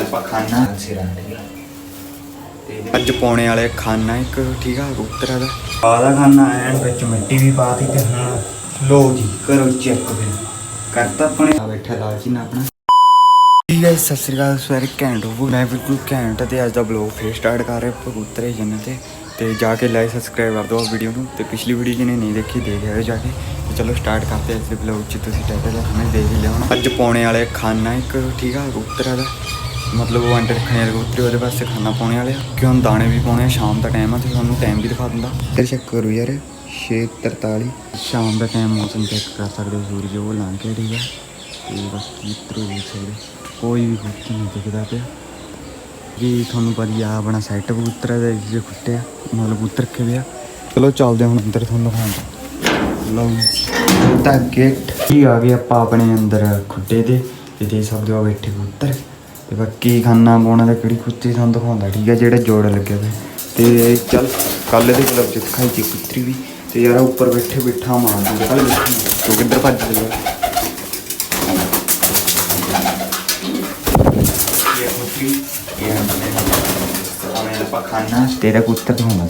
ਆਪਾਂ ਖਾਣਾ ਸਿਰਾਂ ਤੇ ਅੱਜ ਪੌਣੇ ਵਾਲੇ ਖਾਣਾ ਇੱਕ ਠੀਕ ਆ ਕਬੂਤਰਾਂ ਦਾ ਆਦਾ ਖਾਣਾ ਐਨ ਵਿੱਚ ਮਿੱਟੀ ਵੀ ਪਾਤੀ ਤੇ ਹੁਣ ਲੋ ਜੀ ਕਰੋ ਚੈੱਕ ਫਿਰ। ਕਰਤਾ ਆਪਣੇ। ਆ ਬੈਠਾ ਲਾਲਚੀ ਨਾ ਆਪਣਾ। ਠੀਕ ਹੈ ਸਤਿ ਸ੍ਰੀ ਅਕਾਲ ਸਵੇਰ ਘੈਂਟ ਹੋ ਮੈਂ ਬਿਲਕੁਲ ਘੈਂਟ ਤੇ ਅੱਜ ਦਾ ਬਲੌਗ ਫੇਰ ਸਟਾਰਟ ਕਰ ਰਹੇ ਕਬੂਤਰੇ ਜਨ ਤੇ। ਤੇ ਜਾ ਕੇ ਲਾਈਕ ਸਬਸਕ੍ਰਾਈਬ ਕਰ ਦਿਓ ਵੀਡੀਓ ਨੂੰ ਤੇ ਪਿਛਲੀ ਵੀਡੀਓ ਜਿਹਨੇ ਨਹੀਂ ਦੇਖੀ ਦੇਖ ਆਇਓ ਜਾ ਕੇ। ਤੇ ਚਲੋ ਸਟਾਰਟ ਕਰਦੇ ਹਾਂ ਦੇ ਬਲੌਗ ਚ। ਤੁਸੀਂ ਟਾਈਟਲ ਹਮੇ ਦੇਖ ਹੀ ਲਿਆ ਹੋਣਾ। ਅੱਜ ਪੌਣੇ ਵਾਲੇ ਖਾਣਾ ਇੱਕ ਠੀਕ ਆ ਕਬੂਤਰਾਂ ਦਾ। ਮਤਲਬ ਉਹ ਅੰਡਰ ਰੱਖਣੇ ਵਾਲੇ ਕਬੂਤਰ ਉਹਦੇ ਵਾਸਤੇ ਖਾਣਾ ਪਾਉਣੇ ਵਾਲੇ ਕਿ ਹੁਣ ਦਾਣੇ ਵੀ ਪਾਉਣੇ ਆ ਸ਼ਾਮ ਦਾ ਟਾਈਮ ਆ ਤੇ ਤੁਹਾਨੂੰ ਟਾਈਮ ਵੀ ਦਿਖਾ ਦਿੰਦਾ। ਤੇ ਚੈੱਕ ਕਰੋ ਯਾਰ 6:43 ਸ਼ਾਮ ਦਾ ਟਾਈਮ ਮੌਸਮ ਚੈੱਕ ਕਰ ਸਕਦੇ ਹੋ ਸੂਰਜ ਉਹ ਲੰਘ ਕੇ ਠੀਕ ਆ ਤੇ ਬਾਕੀ ਇੱਧਰੋਂ ਦੇਖ ਸਕਦੇ ਕੋਈ ਵੀ ਕਬੂਤਰ ਨਹੀਂ ਦਿਖਦਾ ਪਿਆ। ਜੀ ਤੁਹਾਨੂੰ ਪਤਾ ਆ, ਆਪਣਾ ਸੈੱਟ ਕਬੂਤਰ ਹੈ ਜੇ ਖੁੱਟਿਆ, ਮਤਲਬ ਕਬੂਤਰ ਰੱਖੇ ਹੋਏ ਚਲੋ ਚੱਲਦੇ ਹੁਣ ਅੰਦਰ ਤੁਹਾਨੂੰ ਦਿਖਾਉਂਦਾ ਲਓ ਤਾਂ ਗੇਟ ਕੀ ਆ ਗਏ ਆਪਾਂ ਆਪਣੇ ਅੰਦਰ ਖੁੱਡੇ ਦੇ ਤੇ ਦੇ ਸਕਦੇ ਹੋ ਬੈਠੇ ਕਬੂਤਰ। ਤੇ ਬਾਕੀ ਖਾਣਾ ਪਾਉਣਾ ਤੇ ਕਿਹੜੀ ਕੁੱਤੀ ਤੁਹਾਨੂੰ ਦਿਖਾਉਂਦਾ, ਠੀਕ ਹੈ ਜਿਹੜੇ ਜੋੜ ਲੱਗੇ ਹੋਏ। ਤੇ ਚੱਲ ਕੱਲ ਦੇ ਕਲੱਬ ਚ ਦਿਖਾਈ ਸੀ ਕੁੱਤਰੀ ਵੀ। ਤੇ ਯਾਰ ਉੱਪਰ ਬੈਠੇ ਬਿਠਾ ਮਾਰ ਦਿੰਦੇ ਕੱਲ ਕਿੱਧਰ ਭੱਜ ਲਿਆ ਇਹ ਕੁੱਤਰੀ ਤੇਰਾ ਕੁੱਤਰ ਤੋਂ ਹੁੰਦਾ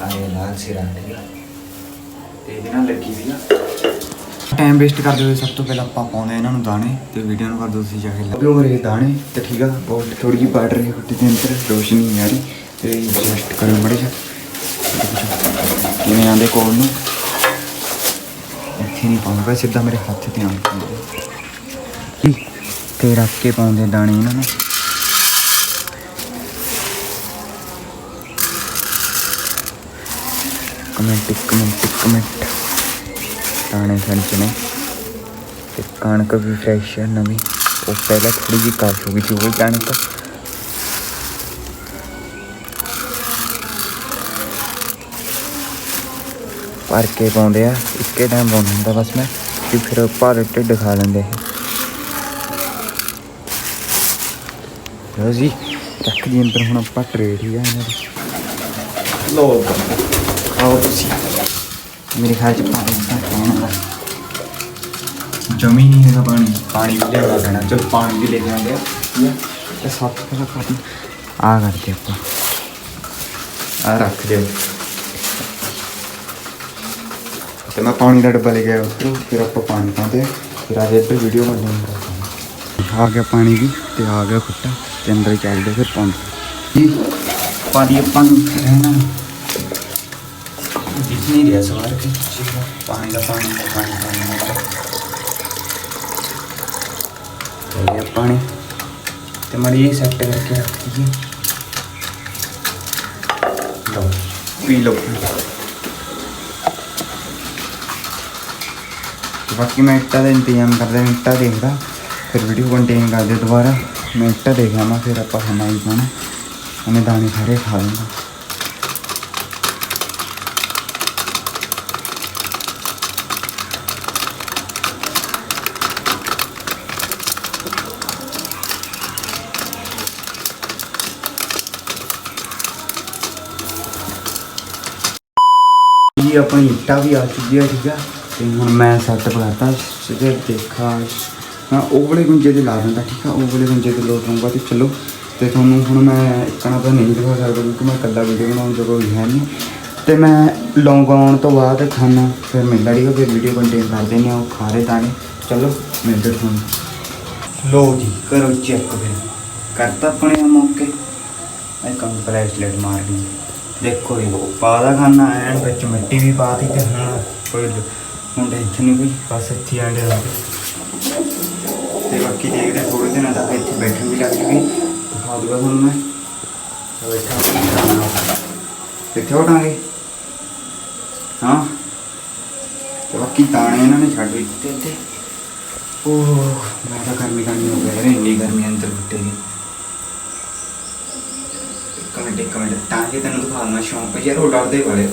ਆਏ ਲਾਲ ਸਿਰਾਂ ਤੇ ਤੇ ਇਹਦੇ ਨਾਲ ਲੱਗੀ ਵੀ ਟਾਈਮ ਵੇਸਟ ਕਰਦੇ ਹੋਏ ਸਭ ਤੋਂ ਪਹਿਲਾਂ ਆਪਾਂ ਪਾਉਂਦੇ ਇਹਨਾਂ ਨੂੰ ਦਾਣੇ ਤੇ ਵੀਡੀਓ ਨੂੰ ਕਰ ਦੋ ਤੁਸੀਂ ਜਾ ਕੇ ਲੱਭਿਓ ਮੇਰੇ ਦਾਣੇ ਤੇ ਠੀਕ ਆ, ਬਹੁਤ ਥੋੜੀ ਜਿਹੀ ਪਾਟ ਰਹੀ ਕੁੱਤੀ ਦੇ ਅੰਦਰ, ਰੋਸ਼ਨੀ ਨਹੀਂ ਆ ਰਹੀ ਤੇ ਐਡਜਸਟ ਕਰੋ ਮੜੇ ਜਾ ਕਿਵੇਂ ਆਂਦੇ ਕੋਲ ਨੂੰ? ਇੱਥੇ ਨਹੀਂ ਪਾਉਂਦਾ ਸਿੱਧਾ ਮੇਰੇ ਹੱਥ ਤੇ ਆਉਂਦਾ ਤੇ ਰੱਖ ਕੇ ਪਾਉਂਦੇ ਦਾਣੇ ਇਹਨਾਂ ਨੂੰ? ਕਮੈਂਟ ਇੱਕ ਮਿੰਟ ਇੱਕ ਮਿੰਟ। ਦਾਣੇ ਖਣਚਣੇ ਤੇ ਕਣਕ ਵੀ ਫਰੈਸ਼ ਹੈ ਨਵੀਂ। ਉਹ ਪਹਿਲਾਂ ਥੋੜੀ ਜਿਹੀ ਕਾਸ਼ ਹੋ ਗਈ ਸੀ, ਉਹ ਕਣਕ ਭਰ ਕੇ ਪਾਉਂਦੇ ਆ, ਇੱਕੇ ਟਾਈਮ ਪਾਉਂਦਾ ਹੁੰਦਾ ਬਸ ਮੈਂ ਕਿ ਫਿਰ ਭਰ ਢਿੱਡ ਖਾ ਲੈਂਦੇ ਇਹ ਲਓ ਜੀ ਰੱਖ ਦੀ ਅੰਦਰ, ਹੁਣ ਆਪਾਂ ਟ੍ਰੇਡ ਹੀ ਆ ਇਹਨਾਂ ਦੀ। ਲੋ ਖਾਓ ਤੁਸੀਂ। ਮੇਰੇ ਖਿਆਲ ਚ ਪਾਣੀ ਤਾਂ ਪਾਉਣਾ ਜਮੀ ਨਹੀਂ ਹੈਗਾ ਪਾਣੀ। ਪਾਣੀ ਵੀ ਲਿਆਉਣਾ ਪੈਣਾ। ਚਲ ਪਾਣੀ ਵੀ ਲੈ ਜਾਂਦੇ ਆ। ਠੀਕ ਆ? ਤੇ ਪਹਿਲਾਂ ਕਰ ਆ ਕਰਦੇ ਆਪਾਂ। ਆ ਰੱਖ ਦਿਓ। ਤੇ ਮੈਂ ਪਾਣੀ ਦਾ ਡੱਬਾ ਲੈ ਗਿਆ ਆਇਆ ਫਿਰ ਆਪਾਂ ਪਾਣੀ ਪਾਉਂਦੇ ਆ। ਫਿਰ ਆ ਇੱਧਰ ਵੀਡੀਓ ਬਣਾਉਂਦੇ ਆ। ਗਿਆ ਪਾਣੀ ਵੀ ਤੇ ਆ ਗਿਆ ਖੁੱਟਾ। ਤੇ ਅੰਦਰ ਚੱਲਦੇ ਫਿਰ ਪਾਉਂਦੇ ਜੀ, ਪਾਣੀ ਆਪਾਂ ਨੂੰ ਰਹਿਣਾ। ਦਿਖ ਨਹੀਂ ਰਿਹਾ ਸਵਾਰ ਕੇ ਠੀਕ ਹੈ ਪਾਣੀ ਦਾ ਪਾਣੀ ਦਾ ਪਾਣੀ ਪਾਣੀ ਦਾ ਤੇ ਇਹ ਪਾਣੀ ਤੇ ਮੜੀ ਇਹ ਸੈੱਟ ਕਰਕੇ ਰੱਖ ਦਈਏ ਲਓ ਪੀ ਲਓ ਤੇ ਬਾਕੀ ਮੈਂ ਇੱਟਾਂ ਦਾ ਇੰਤਜ਼ਾਮ ਕਰਦਾ ਇੱਟਾਂ ਦੇਖਦਾ ਫਿਰ ਵੀਡੀਓ ਕੰਟੇਨ ਕਰਦੇ ਦੁਬਾਰਾ ਮੈਂ ਇੱਟਾਂ ਦੇਖ ਲਵਾਂ ਫਿਰ ਆਪਾਂ ਖਾਣਾ ਹੀ ਪਾਣਾ ਉਹਨੇ ਦਾਣੇ ਆਪਣੀ ਇੱਟਾਂ ਵੀ ਆ ਚੁੱਕੀ ਆ ਠੀਕ ਆ ਤੇ ਹੁਣ ਮੈਂ ਸੈੱਟ ਕਰਤਾ ਸਿੱਧੇ ਦੇਖਾ ਮੈਂ ਉਹ ਵਾਲੇ ਗੁੰਜੇ ਤੇ ਲਾ ਦਿੰਦਾ, ਠੀਕ ਆ? ਉਹ ਵਾਲੇ ਗੁੰਜੇ ਤੇ ਲੋਟ ਲਊਂਗਾ ਤੇ ਚਲੋ। ਤੇ ਤੁਹਾਨੂੰ ਹੁਣ ਮੈਂ ਇਕਣਾ ਤਾਂ ਨਹੀਂ ਦਿਖਾ ਸਕਦਾ ਕਿਉਂਕਿ ਮੈਂ ਇਕੱਲਾ ਵੀਡੀਓ ਬਣਾਉਣ ਜੋਗਾ ਵੀ ਹੈ ਨਹੀਂ। ਤੇ ਮੈਂ ਲੌਂਗ ਆਉਣ ਤੋਂ ਬਾਅਦ ਖਾਣਾ ਫਿਰ ਮਿਲਦਾ ਲੜੀਗਾ ਫਿਰ ਵੀਡੀਓ ਕੰਟੇਨ ਕਰ ਦੇਣੀ ਆ ਉਹ ਖਾ ਰਹੇ ਤਾਂ ਚਲੋ, ਮਿਲਦੇ ਤੁਹਾਨੂੰ। ਲੋ ਜੀ, ਕਰੋ ਚੈੱਕ ਫਿਰ। ਕਰਤਾ ਆਪਣੇ ਆਹ ਮੌਕੇ। ਇਹ ਕੰਪਲੈਕਸ ਮਾਰ ਗਈ ਦੇਖੋ ਜੀ ਪਾਦਾ ਖਾਨਾ ਐਨ ਵਿੱਚ ਮਿੱਟੀ ਵੀ ਪਾਤੀ ਤੇ ਹੁਣ ਕੋਈ ਹੁਣ ਟੈਨਸ਼ਨ ਨਹੀਂ ਕੋਈ ਬਸ ਇੱਥੇ ਆਂਡੇ ਲਾ ਤੇ ਬਾਕੀ ਦੇਖਦੇ ਥੋੜੇ ਦਿਨਾਂ ਤੱਕ ਇੱਥੇ ਬੈਠਣ ਵੀ ਲੱਗ ਜੂਗੀ। ਦਿਖਾ ਦੂਗਾ ਤੁਹਾਨੂੰ ਮੈਂ। ਤਾਂ ਬੈਠਾ ਕਿੱਥੇ ਉਠਾਂਗੇ। ਹਾਂ। ਤੇ ਬਾਕੀ ਦਾਣੇ ਇਹਨਾਂ ਨੇ ਛੱਡ ਦਿੱਤੇ ਇੱਥੇ। ਓਹ ਮੈਂ ਤਾਂ ਗਰਮੀ ਗਰਮੀ ਹੋ ਗਿਆ ਯਾਰ ਇੰਨੀ ਗਰਮੀ ਅੰਦਰ ਬੁੱਟੇ ਦੀ ਮਿੰਟ ਇੱਕ ਮਿੰਟ ਤਾਂ ਕਿ ਤੈਨੂੰ ਦਿਖਾਉਣਾ ਸ਼ੌਂਕ ਹੈ, ਯਾਰ ਉਹ ਡਰਦੇ ਵਾਲੇ।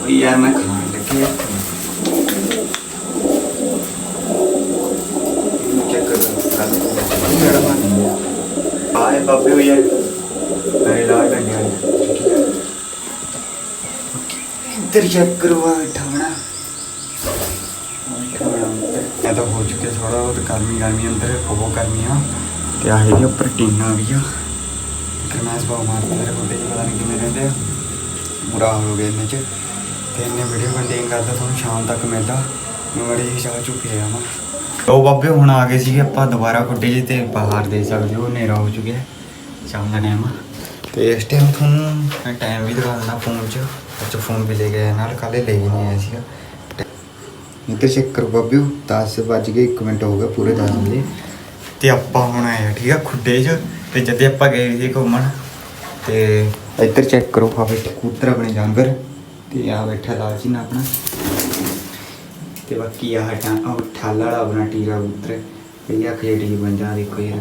ਉਹ ਯਾਰ ਮੈਂ ਖਾਣ ਲੱਗੇ ਆਏ ਬਾਬੇ ਉਹ ਯਾਰ। ਮੇਰੇ ਲਾਲ ਕੰਡਿਆ ਇੱਧਰ ਚੈੱਕ ਕਰਵਾ, ਠਾਣਾ। ਮੈਂ ਤਾਂ ਹੋ ਚੁੱਕਿਆ ਥੋੜਾ ਬਹੁਤ ਗਰਮੀ ਗਰਮੀ ਅੰਦਰ, ਬਹੁਤ ਗਰਮੀ ਆ। ਤੇ ਆਹ ਇਹਦੇ ਉੱਪਰ ਵੀ ਆ। ਕਰਮਾਸ ਬਾਉ ਮਾਰਦੇ ਮੇਰੇ ਕੋਲ ਤੇ ਪਤਾ ਨਹੀਂ ਕਿਵੇਂ ਰਹਿੰਦੇ ਆ। ਬੁਰਾ ਹਾਲ ਹੋ ਗਿਆ ਇਹਨਾਂ ਚ। ਤੇ ਇਹਨੇ ਵੀਡੀਓ ਕੰਟੇਨ ਕਰਦਾ, ਤੁਹਾਨੂੰ ਸ਼ਾਮ ਤੱਕ ਮਿਲਦਾ। ਮੈਂ ਬੜੀ ਹੀ ਚਾਹ ਚੁੱਕੇ ਆ ਮੈਂ ਉਹ ਬਾਬੇ ਹੁਣ ਆ ਗਏ ਸੀਗੇ, ਆਪਾਂ ਦੁਬਾਰਾ ਕੁੱਡੇ ਜੀ ਤੇ ਬਾਹਰ ਦੇ ਸਕਦੇ ਹੋ ਹਨੇਰਾ ਹੋ ਚੁੱਕਿਆ ਸ਼ਾਮ ਦਾ ਟਾਈਮ ਤੇ ਇਸ ਟਾਈਮ ਤੁਹਾਨੂੰ ਮੈਂ ਟਾਈਮ ਵੀ ਦਿਖਾ ਦਿੰਦਾ ਫੋਨ 'ਚ। ਅੱਛਾ ਫੋਨ ਵੀ ਲੈ ਗਏ ਨਾਲ, ਕੱਲ੍ਹ ਲੈ ਕੇ ਨਹੀਂ ਆਇਆ ਸੀਗਾ। ਇੱਧਰ ਚੈੱਕ ਕਰੋ ਬਾਬਿਓ 10 ਵੱਜ ਗਏ 1 ਮਿੰਟ ਹੋ ਗਿਆ ਪੂਰੇ 10 ਵਜੇ ਤੇ ਆਪਾਂ ਹੁਣ ਆਏ ਆ, ਠੀਕ ਆ, ਖੁੱਡੇ 'ਚ। ਤੇ ਜਦੇ ਆਪਾਂ ਗਏ ਸੀ ਘੁੰਮਣ, ਤੇ ਇੱਧਰ ਚੈੱਕ ਕਰੋ ਫਾਫੇ ਕਬੂਤਰ ਆਪਣੇ ਜਾਨਵਰ, ਤੇ ਆ ਬੈਠਾ ਲਾਲ ਜੀ ਨਾ ਆਪਣਾ। ਤੇ ਬਾਕੀ ਆ ਹਟਾ ਉਹ ਠਾਲ ਵਾਲਾ ਆਪਣਾ ਟੀਰਾ ਕਬੂਤਰ ਭਈਆ ਖੇੜੀ ਬਣ ਦੇਖੋ ਯਾਰ।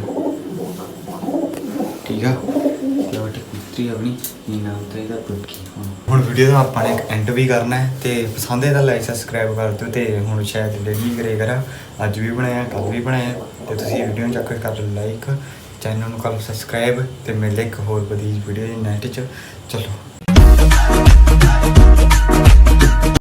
ਠੀਕ ਆ? ਤੇ ਉਹ ਕਬੂਤਰੀ ਆਪਣੀ ਇਹ ਨਾਮ ਤਾਂ ਇਹਦਾ ਬੁੱਕੀ ਹੁਣ। ਵੀਡੀਓ ਦਾ ਆਪਾਂ ਨੇ ਐਂਡ ਵੀ ਕਰਨਾ ਹੈ, ਤੇ ਪਸੰਦ ਹੈ ਤਾਂ ਲਾਈਕ ਸਬਸਕ੍ਰਾਈਬ ਕਰ ਦਿਓ, ਤੇ ਹੁਣ ਸ਼ਾਇਦ ਡੇਲੀ ਕਰੇ ਕਰਾਂ। ਅੱਜ ਵੀ ਬਣਾਇਆ ਕੱਲ ਵੀ ਬਣਾਇਆ, ਤੇ ਤੁਸੀਂ ਵੀਡੀਓ ਨੂੰ ਚੱਕ ਕਰ ਲਾਈਕ ਚੈਨਲ ਨੂੰ ਕਰ ਸਬਸਕ੍ਰਾਈਬ ਤੇ ਮਿਲਦੇ ਇੱਕ ਹੋਰ ਵਧੀਆ ਵੀਡੀਓ ਨੈਟ 'ਚ ਚਲੋ।